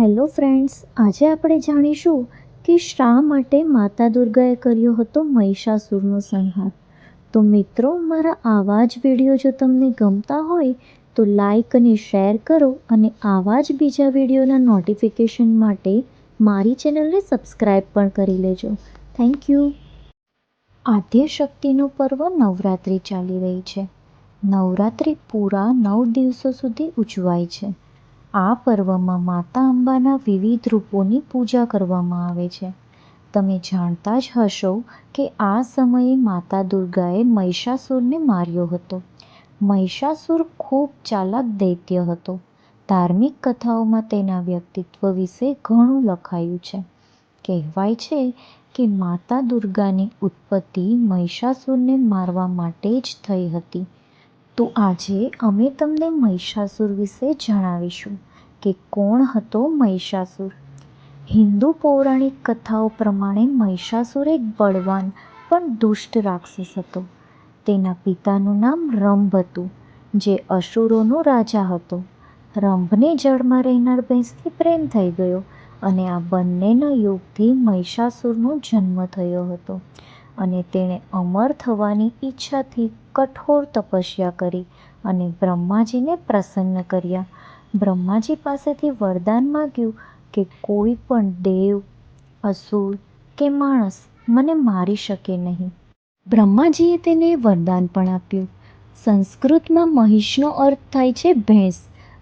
Hello friends, આજે આપણે જાણીશું કે શા માટે માતા દુર્ગાએ કર્યો હતો મહિષાસુરનો સંહાર. તો મિત્રો, મારા આવા જ વીડિયો જો તમને ગમતા હોય, તો લાઈક અને શેર કરો અને આવા જ બીજા વિડીયોના નોટિફિકેશન માટે મારી ચેનલને સબસ્ક્રાઈબ પણ કરી લેજો. થેન્ક યુ આદ્ય શક્તિનું પર્વ નવરાત્રિ ચાલી રહી છે. નવરાત્રિ પૂરા નવ દિવસો સુધી ઉજવાય છે. આ પર્વમાં માતા અંબાના વિવિધ રૂપોની પૂજા કરવામાં આવે છે. તમે જાણતા જ હશો કે આ સમયે માતા દુર્ગાએ મહિષાસુરને માર્યો હતો. મહિષાસુર ખૂબ ચાલાક દૈત્ય હતો. ધાર્મિક કથાઓમાં તેના વ્યક્તિત્વ વિશે ઘણું લખાયું છે. કહેવાય છે કે માતા દુર્ગાની ઉત્પત્તિ મહિષાસુરને મારવા માટે જ થઈ હતી. તો આજે અમે તમને મહિષાસુર વિશે જણાવીશું કે કોણ હતો મહિષાસુર. હિન્દુ પૌરાણિક કથાઓ પ્રમાણે મહિષાસુર એક બળવાન પણ દુષ્ટ રાક્ષસ હતો. તેના પિતાનું નામ રંભ હતું, જે અસુરોનો રાજા હતો. રંભને જળમાં રહેનાર ભેંસથી પ્રેમ થઈ ગયો અને આ બંનેના યોગથી મહિષાસુરનો જન્મ થયો હતો. અને તેણે અમર થવાની ઈચ્છાથી કઠોર તપસ્યા કરી અને બ્રહ્માજીને પ્રસન્ન કર્યા. બ્રહ્માજી પાસેથી વરદાન માગ્યું કે કોઈ પણ દેવ, અસુર કે માણસ મને મારી શકે નહીં. બ્રહ્માજીએ તેને વરદાન પણ આપ્યું. સંસ્કૃતમાં મહિષનો અર્થ થાય છે ભેંસ.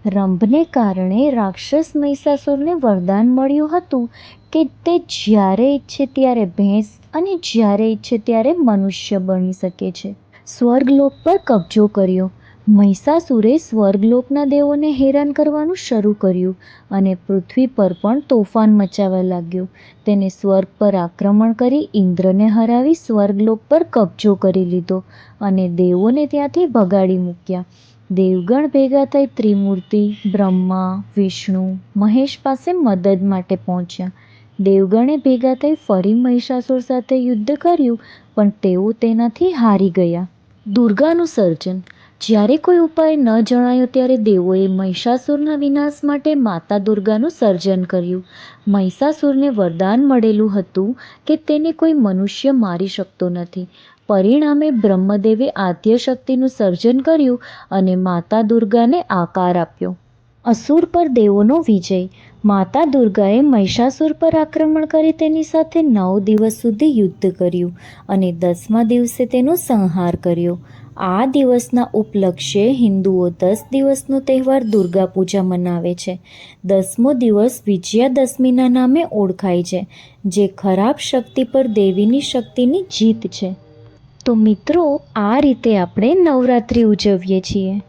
રંભને કારણે રાક્ષસ મહિષાસુરને વરદાન મળ્યું હતું કે તે જ્યારે ઈચ્છે ત્યારે ભેંસ અને જ્યારે ઈચ્છે ત્યારે મનુષ્ય બની શકે છે. સ્વર્ગલોક પર કબજો કર્યો. મહિષાસુરે સ્વર્ગલોકના દેવોને હેરાન કરવાનું શરૂ કર્યું અને પૃથ્વી પર પણ તોફાન મચાવવા લાગ્યો. તેને સ્વર્ગ પર આક્રમણ કરી ઇન્દ્રને હરાવી સ્વર્ગલોક પર કબજો કરી લીધો અને દેવોને ત્યાંથી ભગાડી મૂક્યા. દેવગણ ભેગા થઈ ત્રિમૂર્તિ, બ્રહ્મા, વિષ્ણુ, મહેશ પાસે મદદ માટે પહોંચ્યા. દેવગણે ભેગા થઈ ફરી મહિષાસુર સાથે યુદ્ધ કર્યું, પણ તેઓ તેનાથી હારી ગયા. દુર્ગાનું સર્જન. જ્યારે કોઈ ઉપાય ન જણાયો ત્યારે દેવોએ મહિષાસુરના વિનાશ માટે માતા દુર્ગાનું સર્જન કર્યું. મહિષાસુરને વરદાન મળેલું હતું કે તેને કોઈ મનુષ્ય મારી શકતો નથી. પરિણામે બ્રહ્મદેવે આદ્ય શક્તિનું સર્જન કર્યું અને માતા દુર્ગાને આકાર આપ્યો. અસુર પર દેવોનો વિજય. માતા દુર્ગાએ મહિષાસુર પર આક્રમણ કરી તેની સાથે નવ દિવસ સુધી યુદ્ધ કર્યું અને દસમા દિવસે તેનો સંહાર કર્યો. આ દિવસના ઉપલક્ષે હિન્દુઓ દસ દિવસનો તહેવાર દુર્ગા પૂજા મનાવે છે. દસમો દિવસ વિજયાદશમીના નામે ઓળખાય છે, જે ખરાબ શક્તિ પર દેવીની શક્તિની જીત છે. તો મિત્રો આ રીતે આપણે નવરાત્રિ ઉજવીએ છીએ.